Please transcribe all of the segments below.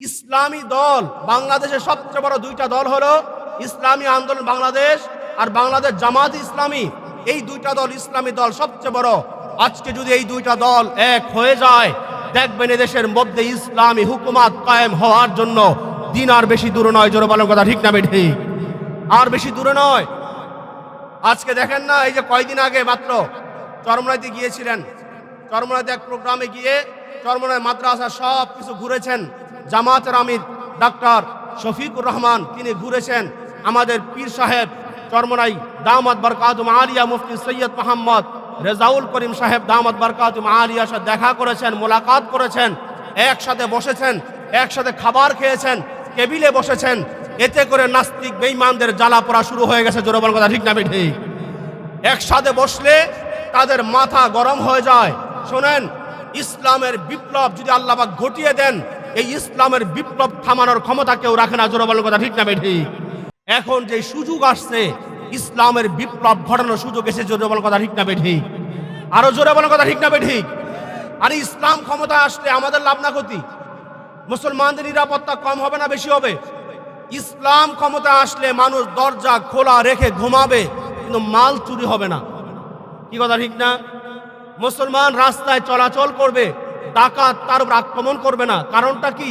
ইসলামী দল বাংলাদেশের সবচেয়ে বড় দুইটা দল হলো ইসলামী আন্দোলন বাংলাদেশ আর বাংলাদেশ জামাত ইসলামী। এই দুইটা দল ইসলামী দল সবচেয়ে বড়। আজকে যদি এই দুইটা দল এক হয়ে যায়, দেখবেন এদেশের মধ্যে ইসলামী হুকুমাত কায়েম হওয়ার জন্য দিন আর বেশি দূরে নয়। জোরে বলার কথা ঠিক না বেঠি আর বেশি দূরে নয়। আজকে দেখেন না, এই যে কয়দিন আগে মাত্র চরমনাইতে গিয়েছিলেন। চরমনাইতে এক প্রোগ্রামে গিয়ে চরমনাই মাদ্রাসা সব কিছু ঘুরেছেন। জামাতের আমির ডাক্তার শফিকুর রহমান, তিনি ঘুরেছেন আমাদের পীর সাহেব চরমনাই দামাত বরকাতুম আলিয়া মুফতি সৈয়দ মোহাম্মদ রেজাউল করিম সাহেব দামাত বরকাতুম আলিয়ার সাথে দেখা করেছেন, মোলাকাত করেছেন, একসাথে বসেছেন, একসাথে খাবার খেয়েছেন, টেবিলে বসেছেন। এতে করে নাস্তিক বেঈমানদের জ্বালা পড়া শুরু হয়ে গেছে, জোরে বলার কথা ঠিক না বেঠি একসাথে বসলে তাদের মাথা গরম হয়ে যায়। শোনেন, ইসলামের বিপ্লব যদি আল্লাহবাক ঘটিয়ে দেন এই ইসলামের বিপ্লব থামানোর ক্ষমতা কেউ রাখে না, জোরে বলার কথা, ঠিক না বেঠি? এখন যে সুযোগ আসছে, ইসলামের বিপ্লব ঘটানোর সুযোগ এসে জোরে বলার কথা, ঠিক না বেঠি? আরও জোরে বলার কথা, ঠিক না বেঠি? আর ইসলাম ক্ষমতা আসলে আমাদের লাভ না ক্ষতি। মুসলমানদের নিরাপত্তা কম হবে না বেশি হবে? ইসলাম ক্ষমতা আসলে মানুষ দরজা খোলা রেখে ঘুমাবে, কিন্তু মাল চুরি হবে না। কি কথা, ঠিক না? মুসলমান রাস্তায় চলাচল করবে ডাকাত তার উপর আক্রমণ করবে না। কারণটা কি?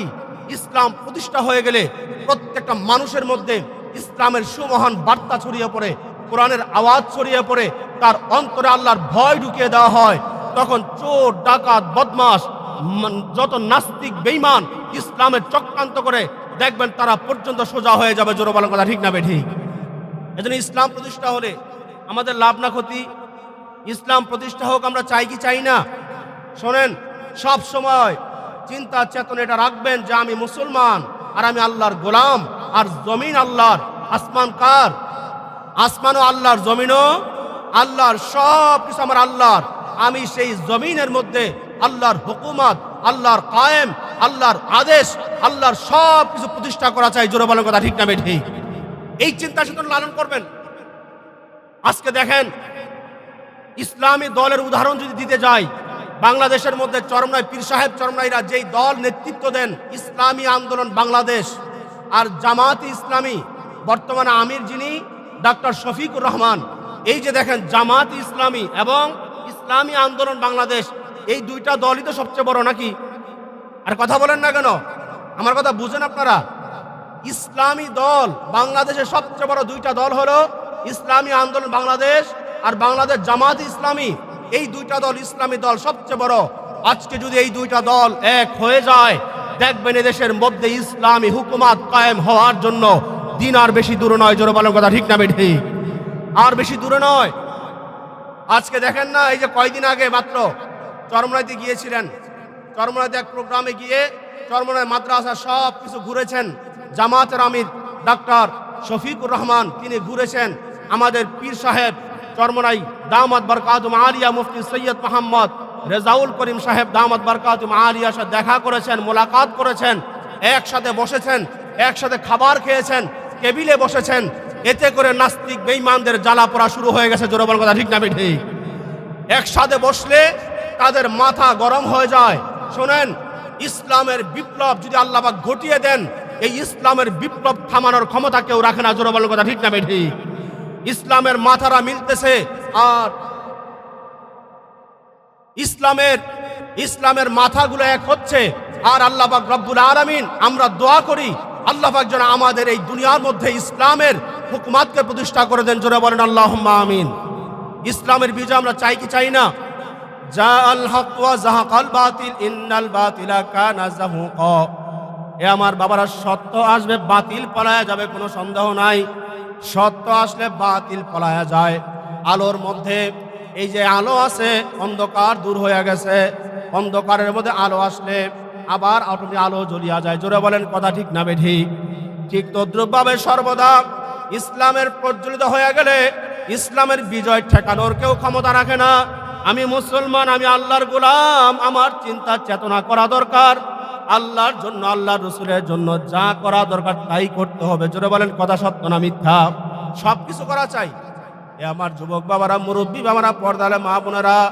ইসলাম প্রতিষ্ঠা হয়ে গেলে প্রত্যেকটা মানুষের মধ্যে ইসলামের সুমহান বার্তা ছড়িয়ে পড়ে, কোরআনের আওয়াজ ছড়িয়ে পড়ে, তার অন্তরে আল্লাহর ভয় ঢুকিয়ে দেওয়া হয়। তখন চোর, ডাকাত বদমাস যত নাস্তিক বেইমান ইসলামের চক্রান্ত করে দেখবেন তারা পর্যন্ত সোজা হয়ে যাবে। জোর বলার কথা ঠিক না ঠিক? এজন্য ইসলাম প্রতিষ্ঠা হলে আমাদের লাভ না ক্ষতি। ইসলাম প্রতিষ্ঠা হোক আমরা চাই কি চাই না? শোনেন সব সময় চিন্তা চেতন এটা রাখবেন যে আমি মুসলমান আর আমি আল্লাহর গোলাম। আর জমিন আল্লাহর, আসমান কার? আসমানও আল্লাহর, জমিনও আল্লাহর, সব কিছু আমার আল্লাহর। আমি সেই জমিনের মধ্যে আল্লাহর হুকুমত, আল্লাহর কায়েম, আল্লাহর আদেশ, আল্লাহর সব কিছু প্রতিষ্ঠা করা চাই। জোরে বলার কথা ঠিক না ঠিক এই চিন্তা চেতনা লালন করবেন। আজকে দেখেন, ইসলামী দলের উদাহরণ যদি দিতে যাই বাংলাদেশের মধ্যে চরমনাই, পীর সাহেব চরমনাইরা যেই দল নেতৃত্ব দেন, ইসলামী আন্দোলন বাংলাদেশ। আর জামাত ইসলামী, বর্তমানে আমির যিনি, ডাক্তার শফিকুর রহমান। এই যে দেখেন, জামাত ইসলামী এবং ইসলামী আন্দোলন বাংলাদেশ, এই দুইটা দলই তো সবচেয়ে বড় নাকি? আর কথা বলেন না কেন? আমার কথা বুঝেন আপনারা? ইসলামী দল বাংলাদেশের সবচেয়ে বড় দুইটা দল হলো ইসলামী আন্দোলন বাংলাদেশ আর বাংলাদেশ জামাত ইসলামী। এই দুইটা দল ইসলামী দল সবচেয়ে বড়। আজকে যদি এই দুইটা দল এক হয়ে যায়, দেখবেন এদেশের মধ্যে ইসলামী হুকুমাত কায়েম হওয়ার জন্য দিন আর বেশি দূরে নয়, জোরে বলার কথা ঠিক না বেঠি আর বেশি দূরে নয়। আজকে দেখেন না, এই যে কয়দিন আগে মাত্র চরমনাইতে গিয়েছিলেন। চরমনাইতে এক প্রোগ্রামে গিয়ে চরমনাই মাদ্রাসা সব কিছু ঘুরেছেন। জামাতের আমির ডাক্তার শফিকুর রহমান, তিনি ঘুরেছেন। আমাদের পীর সাহেব চরমনাই দামাত বরকাতুম আলিয়া মুফতি সৈয়দ মোহাম্মদ রেজাউল করিম সাহেব দামাত বরকাতুম আলিয়ার সাথে দেখা করেছেন, মোলাকাত করেছেন, একসাথে বসেছেন, একসাথে খাবার খেয়েছেন, টেবিলে বসেছেন। এতে করে নাস্তিক বেঈমানদের জ্বালা পড়া শুরু হয়ে গেছে। জোরে বলার কথা, ঠিক না ঠিক একসাথে বসলে তাদের মাথা গরম হয়ে যায়। শোনেন, ইসলামের বিপ্লব যদি আল্লাহবাক ঘটিয়ে দেন, এই ইসলামের বিপ্লব থামানোর ক্ষমতা কেউ রাখে না। জোরে বলার কথা, ঠিক না ঠিক ইসলামের মাথারা মিলতেছে আর ইসলামের ইসলামের মাথাগুলো এক হচ্ছে আর আল্লাহ রব্বুল আলামিন, আমরা দোয়া করি, আল্লাহ যেন আমাদের এই দুনিয়ার মধ্যে ইসলামের হুকুমাতকে প্রতিষ্ঠা করে দেন, জোরে বলেন আল্লাহ আমিন। ইসলামের বিজয় আমরা চাই কি চাই না? যা আল হক ওয়া জাহাকাল বাতিল, ইন্নাল কানা এ আমার বাবারা, সত্য আসবে, বাতিল পলায়া যাবে, কোনো সন্দেহ নাই। সত্য আসলে বাতিল পলায়া যায়। আলোর মধ্যে এই যে আলো আছে, অন্ধকার দূর হয়ে গেছে। অন্ধকারের মধ্যে আলো আসলে আবার আলো জ্বলিয়া যায়। জোরে বলেন, কথা ঠিক না বেঠি? ঠিক তদ্রুপভাবে সর্বদা ইসলামের প্রজ্বলিত হয়ে গেলে ইসলামের বিজয় ঠেকানোর কেউ ক্ষমতা রাখে না। আমি মুসলমান, আমি আল্লাহর গোলাম, আমার চিন্তা চেতনা করা দরকার। আল্লাহর জন্য, আল্লাহর রসুলের জন্য যা করা দরকার তাই করতে হবে। জোরে বলেন, কথা সত্য না মিথ্যা? সব কিছু করা চাই। এ আমার যুবক বাবারা, মুরব্বী বাবারা, পর্দালে মা বোনেরা,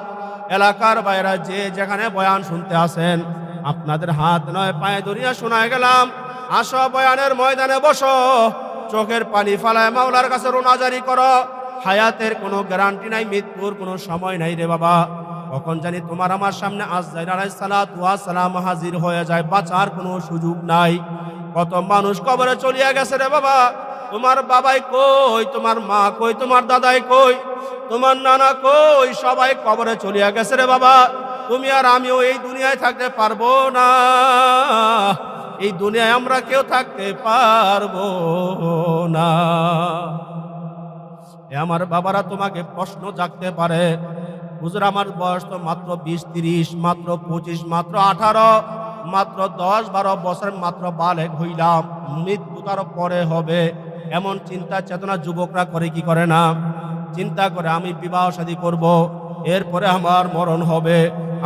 এলাকার বাইরা যে যেখানে বয়ান শুনতে আসেন, আপনাদের হাত নয়, পায়ে ধরিয়া শোনায় গেলাম, আসো বয়ানের ময়দানে বসো, চোখের পানি ফালায় মাওলার কাছে রোনাজারি করো। হায়াতের কোনো গ্যারান্টি নাই, মৃত্যুর কোনো সময় নাই রে বাবা। কখন জানি তোমার আমার সামনে ওয়াস সালাম হাজির হয়ে যায়, বাঁচার কোনো সুযোগ নাই। কত মানুষ কবরে চলিয়া গেছে রে বাবা। তোমার বাবাই কই? তোমার মা কই? তোমার দাদাই কই? তোমার নানা কই? সবাই কবরে চলিয়া গেছে রে বাবা। তুমি আর আমিও এই দুনিয়ায় থাকতে পারব না। এই দুনিয়ায় আমরা কেউ থাকতে পারব না। আমার বাবারা তোমাকে প্রশ্ন জাগতে পারে। হুজুর, আমার বয়স তো মাত্র বিশ তিরিশ, মাত্র পঁচিশ, মাত্র আঠারো, মাত্র দশ বারো বছর মাত্র বালেক হইলাম। মৃত্যু তার পরে হবে। এমন চিন্তা চেতনা যুবকরা করে কি করে না? চিন্তা করে আমি বিবাহ শাদী করব, এরপরে আমার মরণ হবে।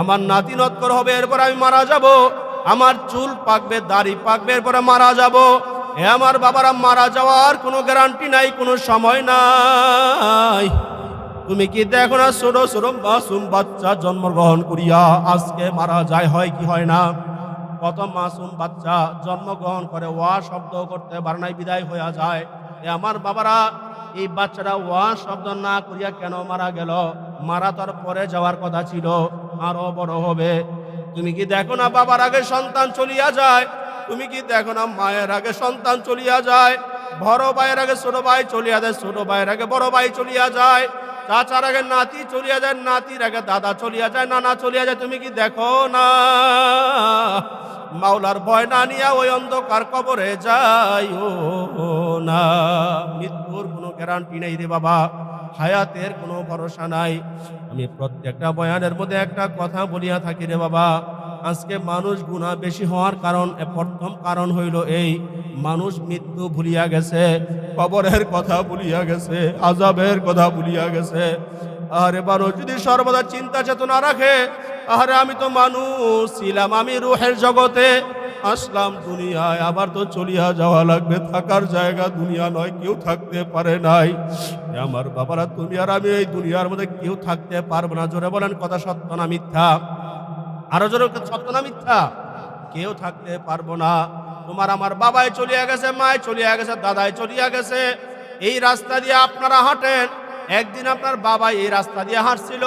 আমার নাতি নৎকর হবে, এরপরে আমি মারা যাব। আমার চুল পাকবে, দাড়ি পাকবে, এরপরে মারা যাব। এ আমার বাবারা মারা যাওয়ার কোনো গ্যারান্টি নাই, কোনো সময় নাই। তুমি কি দেখো না? ছোট ছোট মাসুম বাচ্চা জন্মগ্রহণ করিয়া আজকে মারা যায়, হয় কি হয় না? কত মাসুম বাচ্চা জন্মগ্রহণ করে, ওয়া শব্দ করতে পারে নাই বিদায় হইয়া যায়। এ আমার বাবারা, এই বাচ্চারা ওয়া শব্দ না করিয়া কেন মারা গেল? মারা তার পরে যাওয়ার কথা ছিল, আরও বড় হবে। তুমি কি দেখো না বাবার আগে সন্তান চলিয়া যায়? তুমি কি দেখো না মায়ের আগে সন্তান চলিয়া যায়? বড় ভাইয়ের আগে ছোট ভাই চলিয়া যায়, ছোট ভাইয়ের আগে বড় ভাই চলিয়া যায়। চাচার আগে নাতি চলিয়া যায়, নাতির আগে দাদা চলিয়া যায়, নানা চলিয়া যায়। তুমি কি দেখো না? মাওলার ভয় না নিয়া ওই অন্ধকার কবরে যাই না। মৃত্যুর কোনো গ্যারান্টি নেই রে বাবা। হায়াতের কোনো ভরসা নাই। আমি প্রত্যেকটা বয়ানের মধ্যে একটা কথা বলিয়া থাকি রে বাবা। আজকে মানুষ গুণা বেশি হওয়ার কারণ প্রথম কারণ হইল এই, মানুষ মৃত্যু ভুলিয়া গেছে, কবরের কথা ভুলিয়া গেছে আজাবের কথা ভুলিয়া গেছে। আরে মানুষ যদি সর্বদা চিন্তা চেতনা রাখে, আরে আমি তো মানুষ ছিলাম, আমি রুহের জগতে আসলাম দুনিয়ায়, আবার তো চলিয়া যাওয়া লাগবে, থাকার জায়গা দুনিয়া নয়, কেউ থাকতে পারে নাই। আমার বাবারা, তুমি আর আমি এই দুনিয়ার মধ্যে কেউ থাকতে পারব না, জোরে বলেন, কথা সত্য না মিথ্যা? আরও জোরে সত্য না মিথ্যা? কেউ থাকতে পারব না। তোমার আমার বাবাই চলিয়া গেছে মায় চলিয়া গেছে, দাদাই চলিয়া গেছে। এই রাস্তা দিয়ে আপনারা হাঁটেন। একদিন আপনার বাবা এই রাস্তা দিয়ে হাঁটছিল,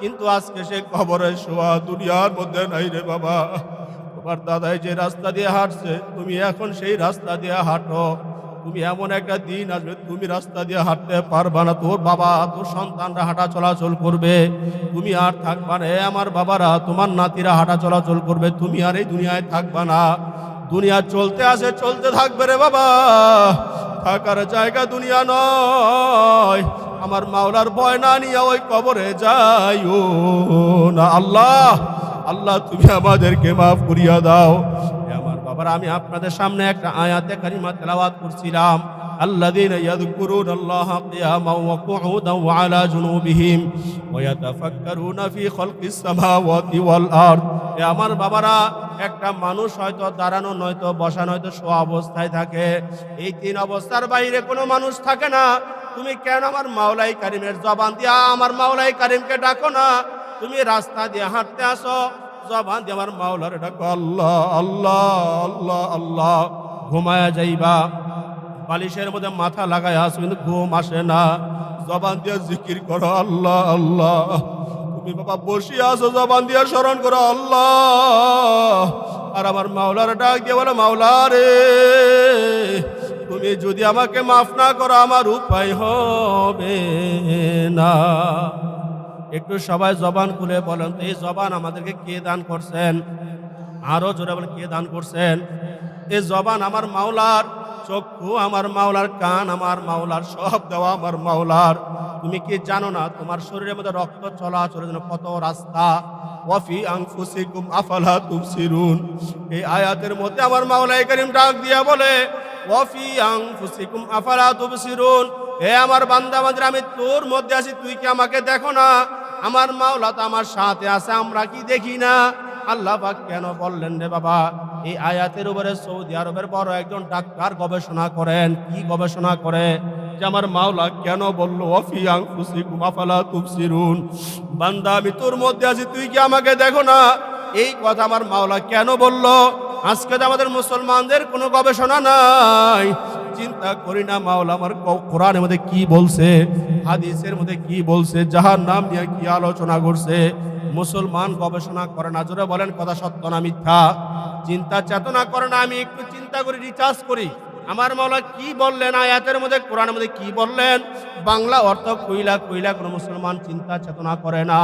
কিন্তু আজকে সে কবরে শোয়া দুনিয়ার মধ্যে নাই রে বাবা। তোমার দাদাই যে রাস্তা দিয়ে হাঁটছে, তুমি এখন সেই রাস্তা দিয়ে হাঁটো। তুমি এমন একটা দিন আসবে, তুমি রাস্তা দিয়ে হাঁটতে পারবা না, তোর বাবা, তোর সন্তানরা হাঁটা চলাচল করবে। তুমি আর থাকবা না আমার বাবারা, তোমার নাতিরা হাঁটা চলাচল করবে, তুমি আর এই দুনিয়ায় থাকবা না। দুনিয়া চলতে আসে, চলতে থাকবে রে বাবা। থাকার জায়গা দুনিয়া নয়। আমার মাওলার ভয় না নিয়ে ওই কবরে যাই ও না। আল্লাহ আল্লাহ, তুমি আমাদেরকে মাফ করিয়া দাও। বাবার আমি আপনাদের সামনে একটা আয়াতে কারিমা তেলাওয়াত করছিলাম الذين يذكرون الله قياما وقعودا وعلى جنوبهم ويتفكرون في خلق السماوات والارض এ আমার বাবারা একটা মানুষ হয়তো দাঁড়ানো নয়তো বসা নয়তো শো অবস্থায় থাকে এই তিন অবস্থার বাইরে কোনো মানুষ থাকে না তুমি কেন আমার মাওলাই কারিমের জবান দিয়া আমার মাওলাই কারিমকে ডাকো না তুমি রাস্তা দিয়ে হাঁটতে আসো জবান দিয়ে আমার মাওলার ডাকো, আল্লাহ আল্লাহ আল্লাহ আল্লাহ, ঘুমায়া যাইবা। বালিশের মধ্যে মাথা লাগায় আসো কিন্তু ঘুম আসে না। জবান দিয়ে জিকির করো, আল্লাহ আল্লাহ, তুমি বাবা বসিয়ে আসো জবান দিয়ে স্মরণ করো, আল্লাহ, আর আমার মাওলার ডাক দিয়ে বলে মাওলা রে তুমি যদি আমাকে মাফ না করো, আমার উপায় হবে না। একটু সবাই জবান খুলে বলেন তো, এই জবান আমাদেরকে কে দান করছেন? আরও জোরে বলেন, কে দান করছেন? এই জবান আমার মাওলার চক্ষু, আমার মাওলার কান, আমার মাওলার সব দেওয়া আমার মাওলার। তুমি কি জানো না, তোমার শরীরের মধ্যে রক্ত চলাচলের জন্য কত রাস্তা? ওয়াফি আনফুসিকুম আফালা তুবসিরুন। এই আয়াতের মধ্যে আমার মাওলাই করিম ডাক দিয়া বলে, ওয়াফি আনফুসিকুম আফালা তুবসিরুন। হে আমার বান্দা বান্দির আমি তোর মধ্যে আছি, তুই কি আমাকে দেখো না? আমার মাওলা তো আমার সাথে আছে, আমরা কি দেখি না? আল্লাহ পাক কেন বললেন রে বাবা, এই আয়াতের উপরে সৌদি আরবের বড় একজন ডাক্তার গবেষণা করেন। কি গবেষণা করে? যে আমার মাওলা কেন বলল অফিয়াং খুশি কুমাফালা তুবসিরুন? বান্দা, আমি তোর মধ্যে আছি, তুই কি আমাকে দেখো না? এই কথা আমার মাওলা কেন বলল? আজকে আমাদের মুসলমানদের কোনো গবেষণা নাই। চিন্তা করি না, মাওলা আমার কোরআনের মধ্যে কি বলছে, হাদিসের মধ্যে কি বলছে যাহার নাম নিয়ে কি আলোচনা করছে, মুসলমান গবেষণা করে না। জোরে বলেন, কথা সত্য না মিথ্যা? চিন্তা চেতনা করে না, আমি একটু চিন্তা করি রিচার্জ করি। আমার মাওলা কি বললেন? আয়াতের মধ্যে, কোরআনের মধ্যে কি বললেন? বাংলা অর্থ কইলা কইলা কোনো মুসলমান চিন্তা চেতনা করে না।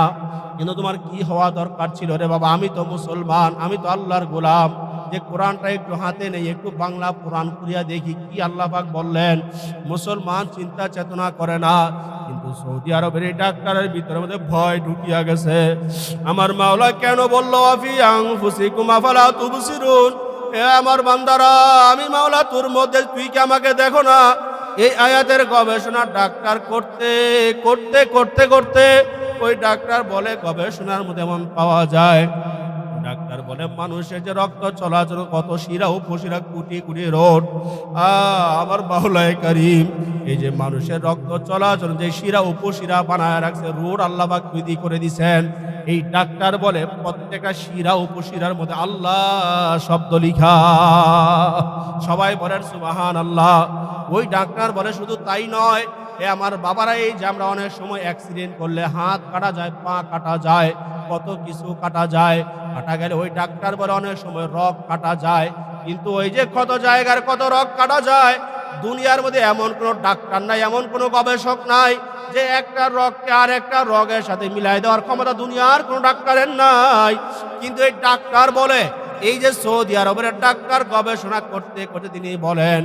কিন্তু তোমার কি হওয়া দরকার ছিল রে বাবা? আমি তো মুসলমান, আমি তো আল্লাহর গোলাম। যে কোরআনটা একটু হাতে নেই, একটু বাংলা কোরআন করিয়া দেখি, কি আল্লাহ পাক বললেন? মুসলমান চিন্তা চেতনা করে না। কিন্তু সৌদি আরবের এই ডাক্তারের ভিতরের মধ্যে ভয় ঢুকিয়া গেছে। আমার মাওলা কেন বলল, আফি আংফুসিকুম আফালা তুবসিরুন? এ আমার বান্দারা, আমি মাওলা তোর মধ্যে, তুই কি আমাকে দেখো না? এই আয়াতের গবেষণা ডাক্তার করতে করতে করতে করতে, ওই ডাক্তার বলে গবেষণার মধ্যে পাওয়া যায়। ডাক্তার বলে মানুষের যে রক্ত চলাচল কত শিরা উপশিরা কুটি কুটি রোড। আ, আমার বাহুলায় কারিম, এই যে মানুষের রক্ত চলাচল যে শিরা উপশিরা বানায় রাখছে, রোড আল্লাহ পাক তৈরি করে দিছেন। এই ডাক্তার বলে, প্রত্যেকটা শিরা উপশিরার মধ্যে আল্লাহ শব্দ লিখা। সবাই বলেন সুবাহান আল্লাহ ওই ডাক্তার বলে, শুধু তাই নয়, এ আমার বাবারা এই যে আমরা অনেক সময় অ্যাক্সিডেন্ট করলে হাত কাটা যায়, পা কাটা যায় কত কিছু কাটা যায়, কাটা গেলে ওই ডাক্তার বলে অনেক সময় রক কাটা যায়। কিন্তু ওই যে কত জায়গার কত রক কাটা যায়, দুনিয়ার মধ্যে এমন কোনো ডাক্তার নাই, এমন কোনো গবেষক নাই যে একটা রগকে আর একটা রগের সাথে মিলাই দেওয়ার ক্ষমতা দুনিয়ার কোনো ডাক্তারের নাই। কিন্তু এই ডাক্তার বলে এই যে সৌদি আরবের ডাক্তার গবেষণা করতে করতে তিনি বলেন,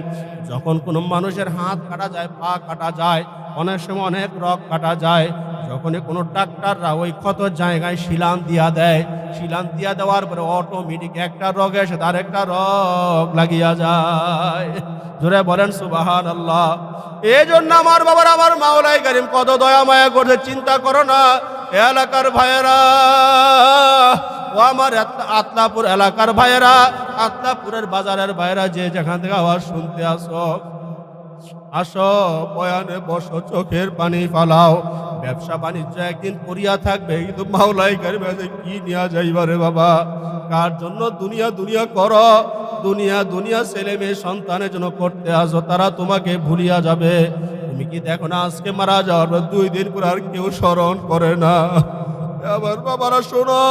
যখন কোনো মানুষের হাত কাটা যায়, পা কাটা যায়, অনেক সময় অনেক রগ কাটা যায়, যখনই কোনো ডাক্তাররা ওই ক্ষত জায়গায় শিলান দিয়া দেয়, শিলান দিয়া দেওয়ার পরে অটোমেটিক একটা রগের সাথে আরেকটা রগ লাগিয়া যায়। জোরে বলেন সুবাহান আল্লাহ এই জন্য আমার বাবার, আমার মাওলাই করিম কত দয়া মায়া করছে, চিন্তা করো না। এলাকার ভাইয়েরা, ও আমার আতলাপুর এলাকার ভাইয়েরা, আতলাপুরের বাজারের ভাইয়েরা, যে যেখান থেকে আওয়াজ শুনতে আসো আসো, বয়ানে বসো, চোখের পানি ফালাও। ব্যবসা বাণিজ্য একদিন করিয়া থাকবে কিন্তু মাওলাই কারিমে কি নিয়া যাইবারে বাবা? কার জন্য দুনিয়া দুনিয়া করো? দুনিয়া দুনিয়া ছেলে মেয়ে সন্তানের জন্য করতে আসো, তারা তোমাকে ভুলিয়া যাবে। তুমি কি দেখো না আজকে মারা যাওয়ার দুই দিন পর আর কেউ স্মরণ করে না? আমার বাবারা শোনো।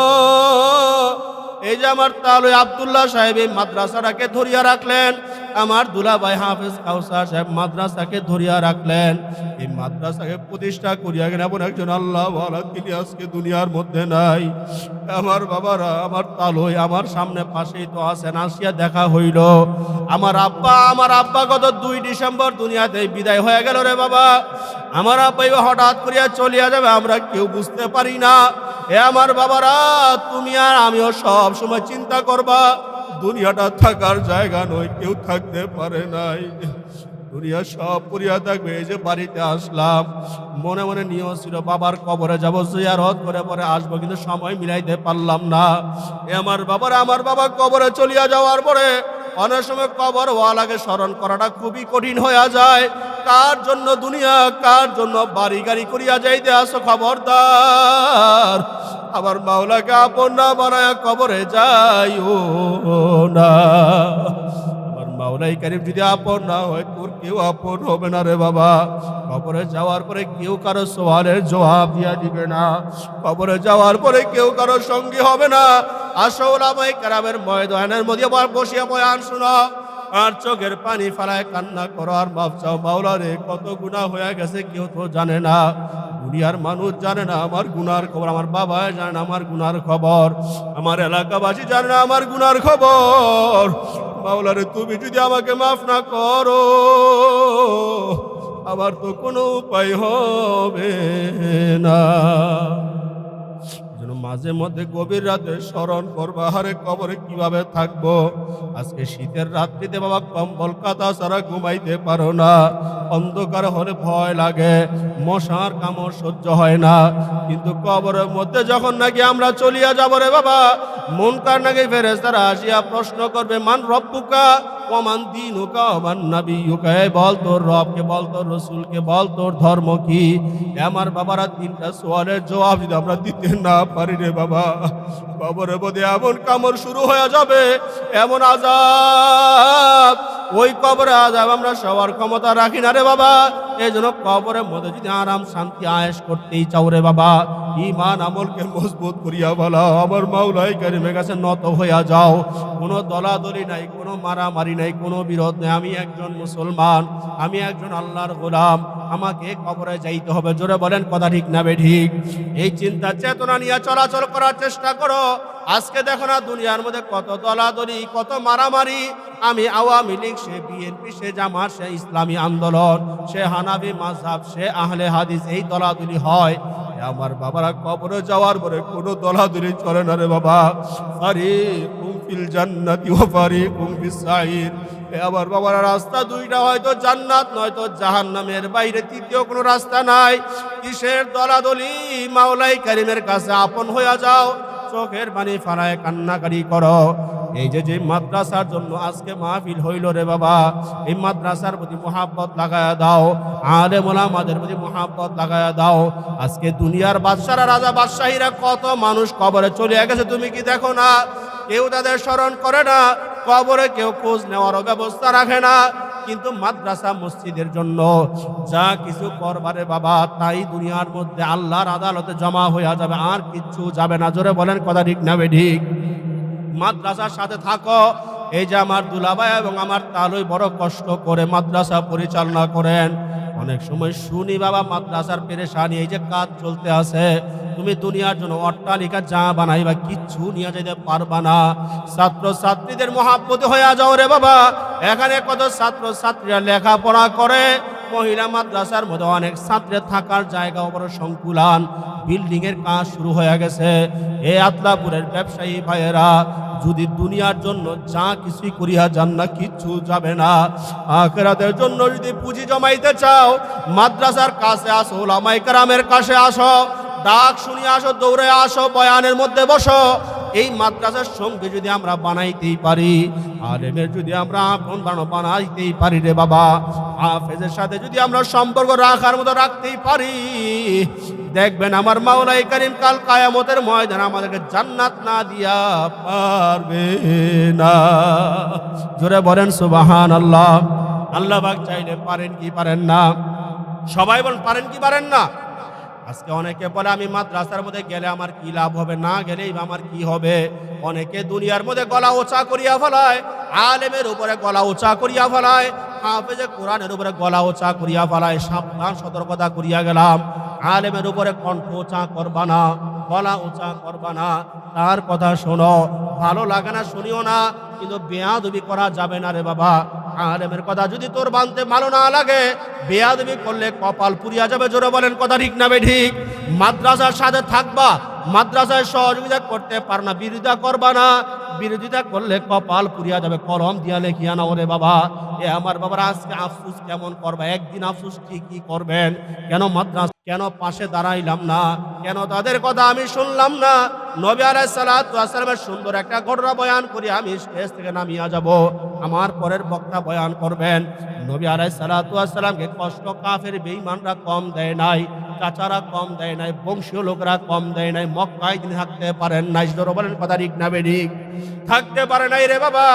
এই যে আমার তাহলে আবদুল্লাহ সাহেব এই মাদ্রাসাটাকে ধরিয়া রাখলেন, আমার দুলাভাই হাফেজ কাউসার সাহেব মাদ্রাসাকে ধরিয়া রাখলেন। এই মাদ্রাসাকে প্রতিষ্ঠা করিয়া গেলেন এমন একজন আল্লাহ তিনি আজকে দুনিয়ার মধ্যে নাই। আমার বাবারা, আমার তালই, আমার সামনে পাশেই তো আছেন, আসিয়া দেখা হইল। আমার আব্বা আমার আব্বা গত দুই ডিসেম্বর দুনিয়াতে বিদায় হয়ে গেল রে বাবা। আমার আব্বা হঠাৎ করিয়া চলিয়া যাবে, আমরা কেউ বুঝতে পারি না। এ আমার বাবারা, তুমি আর আমিও সব সময় চিন্তা করবা, দুনিয়াটা থাকার জায়গা নয়, কেউ থাকতে পারে নাই। দুনিয়া সব পুরিয়া থাকবে এই যে বাড়িতে আসলাম, মনে মনে নিয়ম ছিল, বাবার কবরে যাব, জিয়ারত করে পরে আসব, কিন্তু সময় মিলাইতে পারলাম না। আমার বাবার, আমার বাবা কবরে চলিয়া যাওয়ার পরে অনেক সময় কবর ওয়ালাকে স্মরণ করাটা খুবই কঠিন হয়ে যায়। কার জন্য দুনিয়া, কার জন্য বাড়ি গাড়ি করিয়া যাইতে আসো খবরদার? আবার মাওলাকে আপন না বানায় কবরে যাইও না। মাওলাই কারিম, যদি আপন না হয়, তোর কেউ আপন হবে না রে বাবা। কবরে যাওয়ার পরে কেউ কারও সওয়ালের জবাব দিয়া দিবে না। কবরে যাওয়ার পরে কেউ কারও সঙ্গী হবে না। আসল আমায় কারামের ময়দানের মধ্যে বসিয়া বসিয়া বয়ান শোনো। আর চোখের পানি ফালায় কান্না করো, আর মাপ চাও। মাওলা রে কত গুণা হয়ে গেছে, কেউ তো জানে না। দুনিয়ার মানুষ জানে না, আমার গুনার খবর। আমার বাবা জানে না, আমার গুনার খবর। আমার এলাকাবাসী জানে না, আমার গুনার খবর। মাওলারে, তুমি যদি আমাকে মাফ না করো আবার তো কোনো উপায় হবে না। মাঝে মধ্যে গভীর রাতে স্মরণ করবা। হারে কবরে কীভাবে থাকব? আজকে শীতের রাত্রিতে বাবা কম্বল কাতা ছাড়া ঘুমাইতে পারো না। অন্ধকার হলে ভয় লাগে, মশার কামড় সহ্য হয় না। কিন্তু কবরের মধ্যে যখন নাকি আমরা চলিয়া যাব রে বাবা, মন কার নাকি ফেরেস তারা আসিয়া প্রশ্ন করবে, মান রব্বুকা? ওমান হোক ওমান নাবি হোক বল তোর রবকে, বল তোর রসুলকে, বল তোর ধর্ম কি? আমার বাবারা তিনটা সোয়ালের জবাব যদি আমরা দিতে না পারি রে বাবা বাবার বোধে এমন কামড় শুরু হয়ে যাবে, এমন আজাব ওই কবরে আজাব আমরা সবার ক্ষমতা রাখি না রে বাবা। এই জন্য কবরের মধ্যে যদি আরাম, শান্তি আয়েস করতেই চাও রে বাবা ইমান আমলকে মজবুত করিয়া বলা আমার মাওলাই কারিমের কাছে নত হইয়া যাও। কোনো দলাদলি নাই, কোনো মারামারি নাই, কোনো বিরোধ নেই। আমি একজন মুসলমান, আমি একজন আল্লাহর গোলাম। আমাকে কবরে যাইতে হবে। জোরে বলেন কথা ঠিক না ঠিক? এই চিন্তা, চেতনা নিয়ে চলাচল করার চেষ্টা করো। আজকে দেখো না দুনিয়ার মধ্যে কত দলাদলি, কত মারামারি। আমি আওয়ামী লীগ সে বিএনপি, সে জামাত, সে ইসলামী আন্দোলন, সে হানাবি মাঝহাব সে আহলে হাদিস, এই দলাদলি হয়। আমার বাবারা কবরে যাওয়ার পরে কোনো দলাদলি চলে না রে বাবা। আরে কুমফিল জান্নাতি ও পারি কুমফিস সাইর। এ আমার বাবার, রাস্তা দুইটা হয়তো জান্নাত, নয়তো জাহান্নামের বাইরে, তৃতীয় কোনো রাস্তা নাই। কিসের দলাদলি? মাওলাই কারিমের কাছে আপন হইয়া যাও। চোখের পানি ফালায় কান্নাকারি করো। এই যে যে মাদ্রাসার জন্য আজকে মাহফিল হইল রে বাবা, এই মাদ্রাসার প্রতি মোহাব্বত লাগায়া দাও, আলে মোলামাদের প্রতি মোহাব্বত লাগায়া দাও। আজকে দুনিয়ার বাদশারা, রাজা বাদশাহীরা কত মানুষ কবরে চলে গেছে, তুমি কি দেখো না? কেউ তাদের স্মরণ করে না, কবরে কেউ খোঁজ নেওয়ারও ব্যবস্থা রাখে না। কিন্তু মাদ্রাসা মসজিদের জন্য যা কিছু করবারে বাবা, তাই দুনিয়ার মধ্যে আল্লাহর আদালতে জমা হইয়া যাবে, আর কিচ্ছু যাবে না। জোরে বলেন কথা ঠিক না ঠিক? মাদ্রাসার সাথে থাকো। এই যে আমার দুলাভাই এবং আমার তালুই বড় কষ্ট করে মাদ্রাসা পরিচালনা করেন। অনেক সময় শুনি, বাবা, মাদ্রাসার পেরেশানি, এই যে কাজ চলতে আছে, তুমি দুনিয়ার জন্য অট্টালিকা যা বানাইবা, কিচ্ছু নিয়ে যেতে পারবা না। ছাত্র ছাত্রীদের মহাব্বত হয়ে যাও রে বাবা। এখানে কত ছাত্র ছাত্রীরা লেখাপড়া করে মহিলা মাদ্রাসার মধ্যে অনেক ছাত্রের থাকার জায়গা বড় সংকুলান। বিল্ডিং এর কাজ শুরু হয়ে গেছে। এ আতলাপুরের ব্যবসায়ী ভাইয়েরা, যদি দুনিয়ার জন্য যা কিছুই করিয়া যান না, কিচ্ছু যাবে না। আখেরাতের জন্য যদি পুঁজি জমাইতে চাও, মাদ্রাসার কাছে আসো ওলামাই কারামের কাছে আসো, ডাক শুনিয়ে আসো, দৌড়ে আসো, বয়ানের মধ্যে বসো। এই মাদ্রাসার সঙ্গে যদি আমরা বানাইতেই পারি, আলেমের যদি আমরা আপন বানো বানাইতেই পারি রে বাবা, হাফেজের সাথে যদি আমরা সম্পর্ক রাখার মতো রাখতেই পারি, দেখবেন আমার মাওলাই করিম কাল কায়ামতের ময়দান আমাদেরকে জান্নাত না দিয়া পারবে না। জোরে বলেন সুবাহান আল্লাহ আল্লাহ বাগ চাইলে পারেন কি পারেন না? সবাই বলেন, পারেন কি পারেন না? আজকে অনেকে বলে, আমি মাদ্রাসার মধ্যে গেলে আমার কি লাভ হবে? না গেলেই আমার কি হবে? অনেকে দুনিয়ার মধ্যে গলা ওচা করিয়া ফেলায়, আলেমের উপরে গলা ওচা করিয়া ফেলায়, হাফেজে কোরআনের উপরে গলা ওচা করিয়া ফেলায়, সাবধান সতর্কতা করিয়া গেলাম। আলেমের উপরে কণ্ঠ ওচা করবা না। গলা উঁচা করবা না। তার কথা শোনো। ভালো লাগে না শুনিও না, কিন্তু বেয়াদবি করা যাবে না রে বাবা। আলেমের কথা যদি তোর বানতে ভালো না লাগে, বেয়াদবি করলে কপাল পুরিয়া যাবে। জোরে বলেন, কথা ঠিক না ঠিক? মাদ্রাসার সাথে থাকবা, মাদ্রাসায় সহযোগিতা করতে পার না, বিরোধিতা করবা না। বিরোধিতা করলে কপাল পুরিয়া যাবে। কলম দিয়া লেখিয়া না ওরে বাবা। এ আমার বাবার আজকে আফসুস কেমন করবা? একদিন আফসুস ঠিকই করবেন। কেন মাদ্রাসা কেন পাশে দাঁড়াইলাম না? কেন তাদের কথা আমি শুনলাম না? নবী আলাইসালামের সুন্দর একটা ঘটনা বয়ান করি, আমি স্টেজ থেকে নামিয়া যাব। আমার পরের বক্তা বয়ান করবেন। নবী আলাইসালামকে কষ্ট কাফের বেঈমানরা কম দেয় নাই, চাচারা কম দেয় নাই, বংশীয় লোকরা কম দেয় নাই, মক্কায় তিনি থাকতে পারেন নাই। বলেন কথা ঠিক না বেঠিক। থাকতে পারে নাই রে বাবা।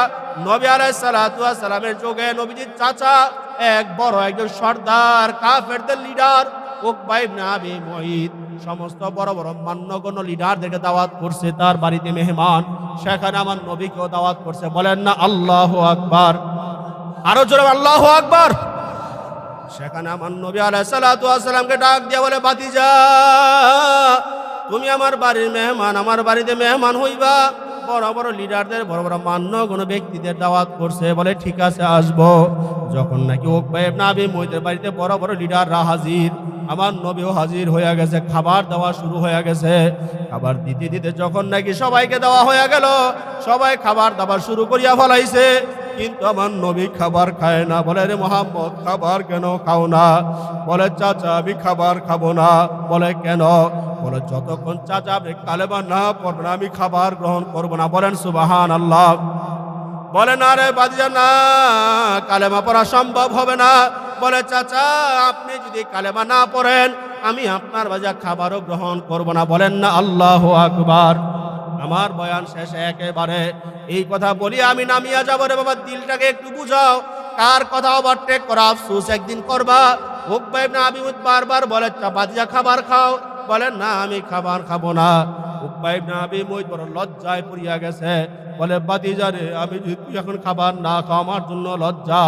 নবী আলাইসালামের যুগে নবীজির চাচা এক বড় একজন সর্দার, কাফেরদের লিডার উকবা ইবনে আবি মুঈদ সমস্ত বড় বড় মান্যগণ্য লিডারদেরকে দাওয়াত করছে, তার বাড়িতে মেহমান। সেখানে আমার নবীকেও দাওয়াত করছে। বলেন না, আল্লাহ আকবার। আরও জোরে আল্লাহ আকবার। সেখানে আমার নবী আলাইসালামকে ডাক দিয়ে বলে বাতিজা তুমি আমার বাড়ির মেহমান, আমার বাড়িতে মেহমান হইবা। বড় বড় লিডারদের বড় বড় মান্য কোনো ব্যক্তিদের দাওয়াত করছে, বলে ঠিক আছে, আসব। যখন নাকি ওকবাই নাবি মইদের বাড়িতে বড় বড় লিডাররা হাজির, আমার নবীও হাজির হয়ে গেছে, খাবার দেওয়া শুরু হয়ে গেছে। খাবার দিতে দিতে যখন নাকি সবাইকে দেওয়া হয়ে গেল, সবাই খাবার দাবার শুরু করিয়া ফলাইছে। কিন্তু আমার নবী খাবার খায় না। বলে, রে মোহাম্মদ, খাবার কেন খাও না? বলে, চাচা, আমি খাবার খাব না। বলে, কেন? বলে, যতক্ষণ চাচা আপনি কালেমা না পড়বেন আমি খাবার গ্রহণ করব না। বলেন সুবাহান আল্লাহ বলে, না রে বাদিজা না, কালেমা পড়া সম্ভব হবে না। বলে, চাচা, আপনি যদি কালেমা না পড়েন, আমি আপনার বাজা খাবারও গ্রহণ করব না। বলেন, না, আল্লাহ আকবার। আমার বয়ান শেষ একেবারে। এই কথা বলি আমি নামিয়া যাব রে বাবা, দিলটাকে একটু বুঝাও। কার কথা ওভারটেক করা? আফসুস একদিন করবা। উকবাই না আমি বারবার বলে, চাপা দিয়া খাবার খাও। বলেন না, আমি খাবার খাব না। উকবাই না আমি বড় লজ্জায় পড়িয়া গেছে। বলে বাতিজারে আমি যদি এখন খাবার না খাও, আমার জন্য লজ্জা।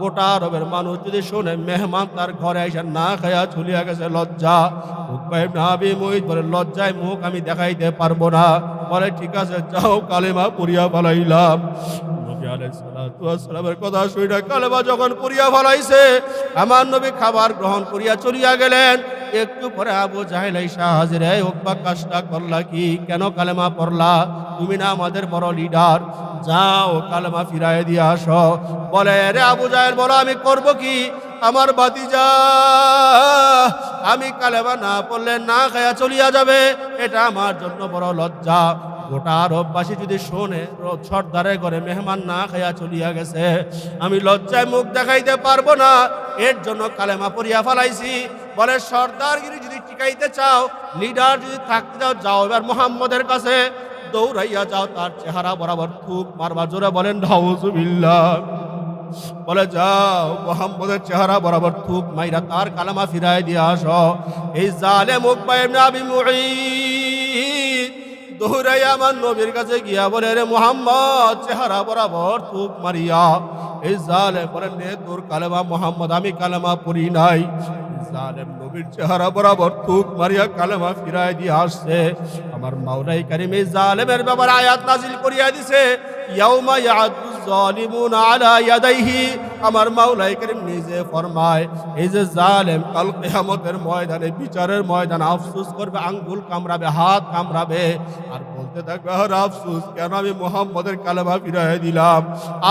গোটা রবের মানুষ যদি শোনে, মেহমান তার ঘরে এসে না খায়া চলিয়া গেছে, লজ্জা। উকবাই না আমি মই বলে, লজ্জায় মুখ আমি দেখাইতে পারব না। বলে, ঠিক আছে, যাও, কালেমা নবী আলাইহিসসালামের কথা শুইনা কালেমা যখন পড়িয়া ফলাইছে, আমার নবী খাবার গ্রহণ করিয়া চলিয়া গেলেন। একটু পরে আবু জাহেল আইসা হাজির, এই কাজটা করলা কি? কেন কালেমা পড়লা? তুমি না আমাদের বড় লিডার যাও, কালেমা ফিরাই দিয়ে আসো। বলে, রে আবু জাহেল, বলো, আমি করব কি? আমার বাতিজা আমি কালেমা না পড়লে না খায়া চলিয়া যাবে। এটা আমার জন্য বড় লজ্জা। গোটা আরববাসী যদি শোনে র- সর্দারের ঘরে মেহমান না খাইয়া চলিয়া গেছে। আমি লজ্জায় মুখ দেখাইতে পারব না। এর জন্য কালেমা পড়িয়া ফেলাইছি। বলে, সর্দারগিরি যদি টিকাইতে চাও লিডার যদি থাকতে চাও, যাও এবার মোহাম্মদের কাছে। দৌড়াইয়া যাও, তার চেহারা বরাবর থুক মারবার জোরে বলেন বলে, যাও, মোহাম্মদের চেহারা বরাবর থুক মাইরা তার কালামা ফিরাই দিয়ে আসো। এই জালে মুখ মুঈদ দৌড়াই আমার নবীর কাছে গিয়া বলে, রে মোহাম্মদ, চেহারা বরাবর থুক মারিয়া। এই জালে বলেন রে তোর কালেমা মোহাম্মদ, আমি কালেমা পড়ি নাই। জালেম নবীর চেহারা বরাবর তুক মারিয়া কালেমা ফিরাই দিয়ে আসছে। আমার মাওলাই কারিম এই জালেমের ব্যাপারে আয়াত নাজিল করিয়া দিছে, ইয়াউমা ইয়াদু জালিমুন আলা ইয়াদাইহি আমার মাওলাই করিম নিজে ফরমায়, এই যে জালেম কাল কিয়ামতের ময়দানে, বিচারের ময়দানে আফসুস করবে, আঙ্গুল কামড়াবে, হাত কামড়াবে। আর বলতে থাকবে, আর আফসোস, কেন আমি মোহাম্মদের কালেমা ফিরাই দিলাম?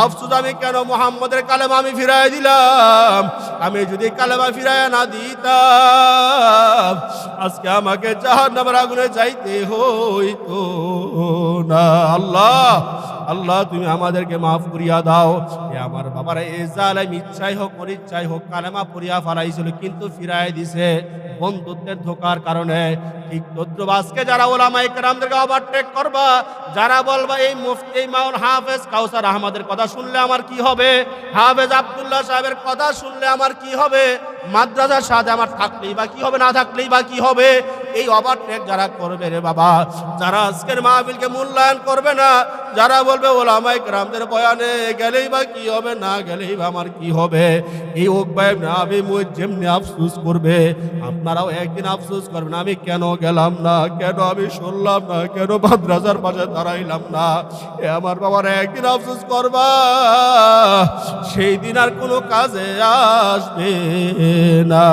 আফসোস, আমি কেন মোহাম্মদের কালেমা আমি ফিরাই দিলাম? আমি যদি কালেমা ফিরাই না দিতাম, আজকে আমাকে জাহান্নামের আগুনে যাইতে হইতো না। আল্লাহ আল্লাহ, তুমি আমাদেরকে মাফ করিয়া দাও। আমার বাবারা, এ ইচ্ছাই হোক, অনিচ্ছাই হোক, কালেমা পড়িয়া ফেলাইছিল, কিন্তু ফিরাই দিছে বন্ধুত্বের ধোকার কারণে। ঠিক যারা ওলামা ইকরামদেরকে ওভারটেক করবা, যারা বলবা, এই মুফতি হাফেজ কাউসার আহমদের কথা শুনলে আমার কি হবে? হাফেজ আব্দুল্লাহ সাহেবের কথা শুনলে আমার কি হবে? মাদ্রাসার সাথে আমার থাকলেই বা কি হবে? না থাকলেই বা কি হবে? এই ওভারটেক যারা করবে রে বাবা, যারা আজকের মাহফিলকে মূল্যায়ন করবে না যারা বলবে ওলামাই রামদের বয়ানে গেলেই বা কি হবে, না গেলেই বা আমার কি হবে? এই উকবাই না আমি যেমনি আফসুস করবে, আপনারাও একদিন আফসুস করবেন, আমি কেন গেলাম না? কেন আমি শুনলাম না? কেন মাদ্রাসার পাশে দাঁড়াইলাম না? এ আমার বাবার একদিন আফসুস করবা, সেই দিন আর কোনো কাজে আসবে না।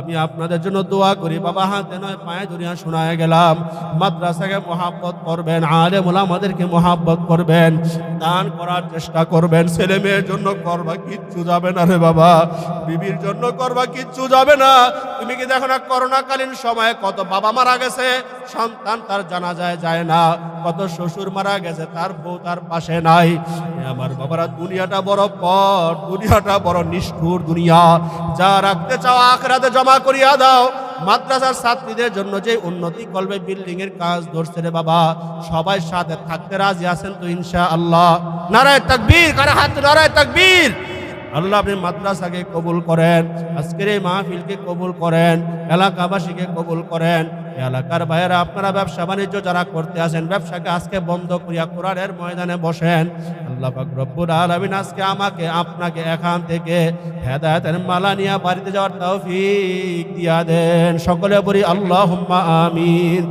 আমি আপনাদের জন্য দোয়া করি। বাবা, হাতে নয়, পায়ে ধরিয়া শোনায় গেলাম। মাদ্রাসাকে মহাব্বত করবেন আলেম আমাদেরকে মহাব্বত করবেন, দান করার চেষ্টা করবেন। ছেলে মেয়ের জন্য করবা কিচ্ছু যাবে না রে বাবা। বিবির জন্য করবা কিচ্ছু যাবে না। তুমি কি দেখো না, করোনাকালীন সময়ে কত বাবা মারা গেছে? সন্তান তার জানা যায় যায় না। কত শ্বশুর মারা গেছে, তার বউ তার পাশে নাই। আমার বাবারা, দুনিয়াটা বড় পর দুনিয়াটা বড় নিষ্ঠুর দুনিয়া। যা রাখতে চাও আখরাতে জমা করিয়া দাও। মাদ্রাসার ছাত্রীদের জন্য যে উন্নতি করবে বিল্ডিং এর কাজ ধরছে রে বাবা। সবাই সাথে থাকতে রাজি আছেন তো ইনশা আল্লাহ নারায় তাকবীর, কারা হাত নারায় তাকবীর। আল্লাহ আপনি মাদ্রাসাকে কবুল করেন, আজকের এই মাহফিলকে কবুল করেন, এলাকাবাসীকে কবুল করেন। এলাকার বাইরে আপনারা ব্যবসা বাণিজ্য যারা করতে আসেন, ব্যবসাকে আজকে বন্ধ করিয়া কোরআনের ময়দানে বসেন। আল্লাহ পাক রব্বুল আলামিন আজকে আমাকে, আপনাকে এখান থেকে হেদায়েতের মালা নিয়ে বাড়িতে যাওয়ার তৌফিক দিয়া দেন। সকলে বলি আল্লাহুম্মা আমিন।